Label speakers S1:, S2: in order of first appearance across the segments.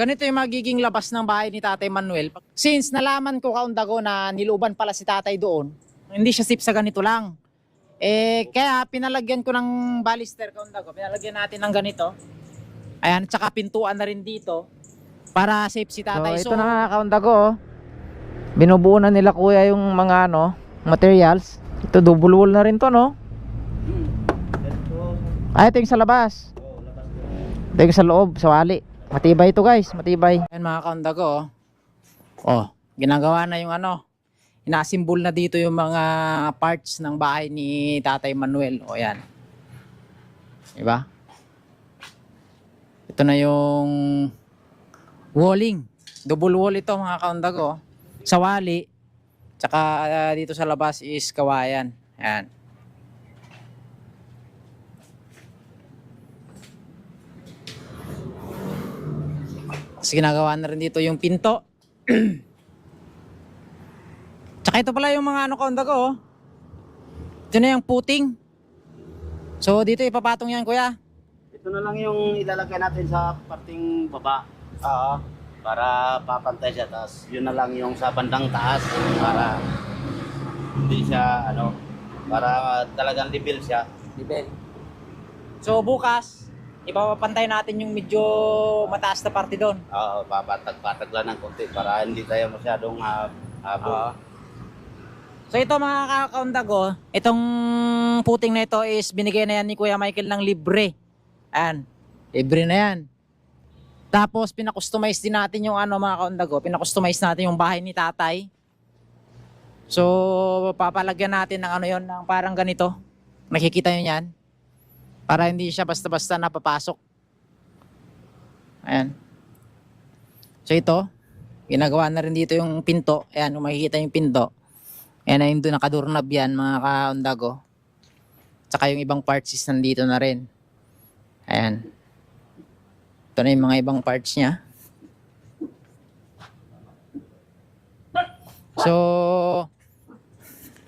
S1: ganito yung magiging labas ng bahay ni Tatay Manuel. Since nalaman ko kaundago na niluban pala si Tatay doon, hindi siya sip sa ganito lang. Eh, kaya pinalagyan ko ng balister kaundago. Pinalagyan natin ng ganito. Ayan, tsaka pintuan na rin dito para safe si Tatay.
S2: So, ito na nga kaundago. oh. Binubuo na nila kuya yung mga ano, materials. Ito double wall na rin to no. Ah, ito yung sa labas. Ito yung sa loob, sa wali. Matibay ito guys, matibay.
S1: Ayan mga kaundago. Oh. oh, ginagawa na yung ano. Inasimbol na dito yung mga parts ng bahay ni Tatay Manuel. O yan. Diba? Ito na yung walling. Double wall ito mga kaundago. Sa wali. Tsaka ah, dito sa labas is kawayan. Ayan. Tapos ginagawa na rin dito yung pinto. Tsaka ito pala yung mga ano kaunda ko. oh. Ito na yung puting. So dito ipapatong yan kuya.
S3: Ito na lang yung ilalagay natin sa parting baba
S1: Oo.
S3: para papantay siya. Tapos yun na lang yung sa bandang taas para hindi siya ano para talagang level siya.
S1: Level. So bukas, ipapapantay natin yung medyo mataas na parte doon.
S3: Oo, papatag-patag lang ng konti para hindi tayo masyadong uh,
S1: Oo. So ito mga kakaundago, itong puting na ito is binigay na yan ni Kuya Michael ng libre. Ayan, libre na yan. Tapos pinakustomize din natin yung ano mga kaundago, pinakustomize natin yung bahay ni tatay. So papalagyan natin ng ano yon ng parang ganito. Nakikita nyo yan? Para hindi siya basta-basta napapasok. Ayan. So ito, ginagawa na rin dito yung pinto. Ayan, kung makikita yung pinto. Ayan na yung doon nakadurnab yan, mga kaundago. Tsaka yung ibang parts is nandito na rin. Ayan. Ito na yung mga ibang parts niya. So,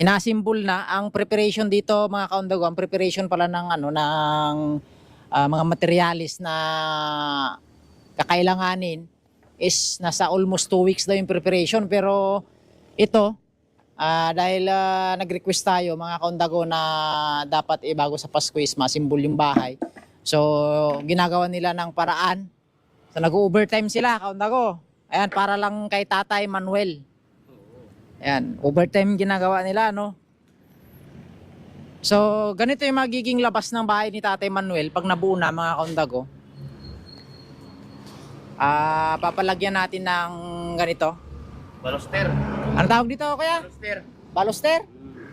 S1: inasimbol na ang preparation dito mga kaundago. Ang preparation pala ng ano ng ah, mga materialis na kakailanganin is nasa almost two weeks daw yung preparation. Pero ito ah, dahil ah, nag-request tayo mga kaundago na dapat eh, bago sa Pasko is masimbol yung bahay. So ginagawa nila ng paraan. So nag-overtime sila kaundago. Ayan para lang kay tatay Manuel ayan overtime ginagawa nila no so ganito yung magiging labas ng bahay ni tatay Manuel pag nabuo na mga kaundago Ah, papalagyan natin ng ganito.
S3: Baloster.
S1: Ano tawag dito, kuya?
S3: Baloster.
S1: Baloster?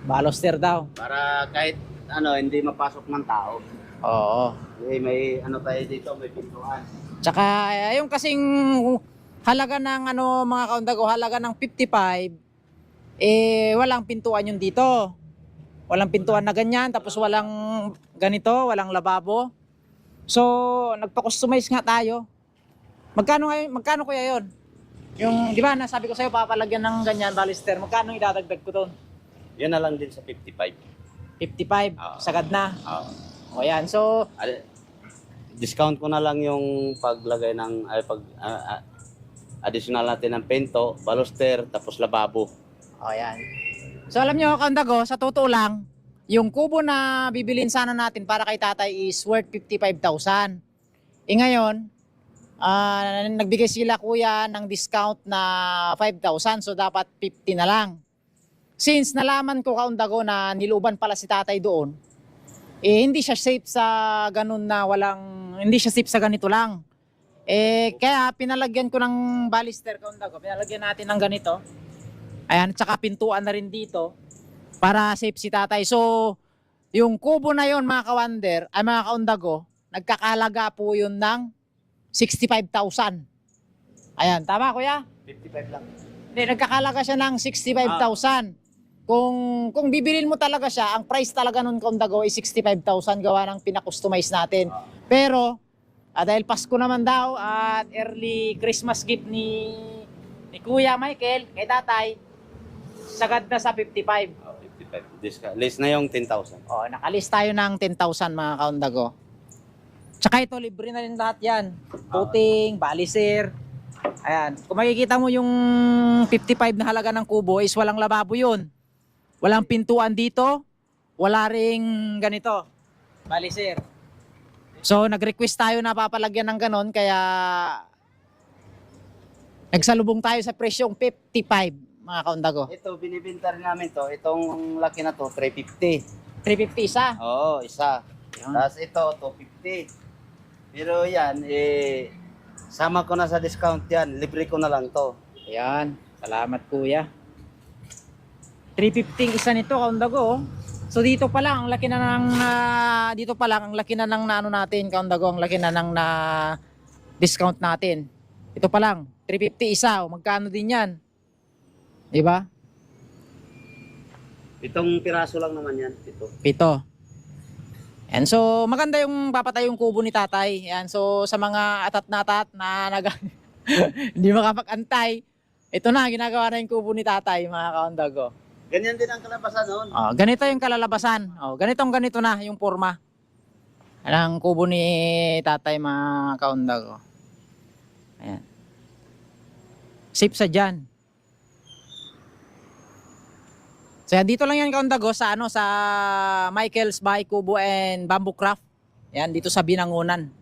S1: Baloster daw.
S3: Para kahit ano hindi mapasok ng tao.
S1: Oo.
S3: Eh, may ano tayo dito, may pintuan.
S1: Tsaka eh, yung kasing halaga ng ano mga kaundago, halaga ng 55 eh walang pintuan yung dito. Walang pintuan na ganyan tapos walang ganito, walang lababo. So, nagpa-customize nga tayo. Magkano ngayon, magkano kuya 'yon? Yung, di ba, nasabi ko sa'yo, papalagyan ng ganyan, balister. Magkano idadagdag ko doon?
S3: Yan na lang din sa 55.
S1: 55,
S3: Oo.
S1: sagad na.
S3: Oo.
S1: O yan, so,
S3: discount ko na lang yung paglagay ng ay pag ah, ah, additional natin ng pento, baluster, tapos lababo.
S1: O yan. So alam nyo, Kandago, sa totoo lang, yung kubo na bibilin sana natin para kay tatay is worth 55,000. E ngayon, ah, nagbigay sila kuya ng discount na 5,000 so dapat 50 na lang. Since nalaman ko kaundago na niluban pala si tatay doon, eh hindi siya safe sa ganun na walang, hindi siya safe sa ganito lang. Eh kaya pinalagyan ko ng balister kaundago, pinalagyan natin ng ganito. Ayan, tsaka pintuan na rin dito para safe si tatay. So, yung kubo na yon mga kawander, ay mga kaundago, nagkakalaga po yun ng 65,000. Ayan, tama kuya?
S3: 55 lang.
S1: Hindi, nagkakalaga siya ng 65,000. Kung kung bibilin mo talaga siya, ang price talaga nun kaundago ay 65,000 gawa ng pinakustomize natin. Pero, ah, dahil Pasko naman daw at early Christmas gift ni ni Kuya Michael kay tatay, sagad na sa 55.
S3: Oh, 55. Discount. List na yung 10,000.
S1: Oh, nakalis tayo ng 10,000 mga kaundago. Tsaka ito, libre na rin lahat yan. Puting, balisir, Ayan. Kung makikita mo yung 55 na halaga ng kubo is walang lababo yun. Walang pintuan dito. Wala ring ganito. Bali sir. So nag-request tayo na papalagyan ng ganon kaya nagsalubong tayo sa presyong 55 mga kaundago.
S3: Ito, binibinta rin namin to. Itong laki na to, 350.
S1: 350 isa.
S3: Oo, isa.
S1: Yun.
S3: Tapos ito, 250. Pero yan, eh, sama ko na sa discount yan. Libre ko na lang to.
S1: Ayan. Salamat kuya. 350 isa nito kaundago. oh. So dito pa lang ang laki na ng ah, dito pa lang ang laki na ng naano natin kaundago ang laki na ng na discount natin. Ito pa lang 350 isa. O, magkano din 'yan? 'Di ba?
S3: Itong piraso lang naman yan. Ito.
S1: Pito. Yan, so maganda yung papatay yung kubo ni tatay. Yan, so sa mga atat na atat na nag hindi makapag-antay, ito na, ginagawa na yung kubo ni tatay, mga kaundago.
S3: Ganyan din ang kalabasan noon.
S1: Oh, ganito yung kalalabasan. Oh, ganitong ganito na yung forma. Ang kubo ni tatay, mga kaundago. Ayan. Safe sa dyan. So yan, dito lang yan kaundago sa ano sa Michael's Bahay Kubo and Bamboo Craft. Yan dito sa Binangunan.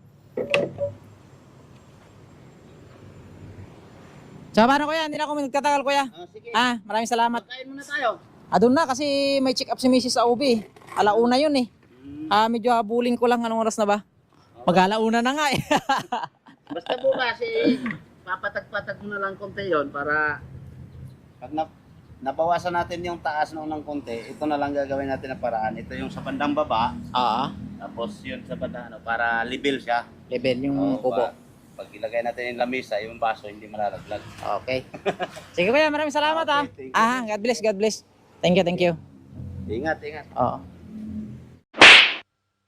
S1: So paano kuya? Hindi na ako magtatagal kuya.
S3: Ah, sige.
S1: Ah, maraming salamat.
S3: Kain muna tayo.
S1: Ah, doon na kasi may check up si Mrs. sa OB. Alauna yun eh.
S3: Mm,
S1: Ah, medyo habulin ko lang anong oras na ba? Mag-alauna na nga eh.
S3: Basta bukas, eh, papatag-patag mo na lang konti yon para pag na, nabawasan natin yung taas noon ng konti, ito na lang gagawin natin na paraan. Ito yung sa bandang baba,
S1: Oo.
S3: tapos yun sa bandang ano, para level siya.
S1: Level yung
S3: Oo,
S1: kubo.
S3: pa- pag ilagay natin yung lamisa, yung baso hindi malalaglag.
S1: Okay. Sige kuya, maraming salamat ah.
S3: Okay, thank you.
S1: Ah, God bless, God bless. Thank you, thank you.
S3: Ingat, ingat.
S1: Oo.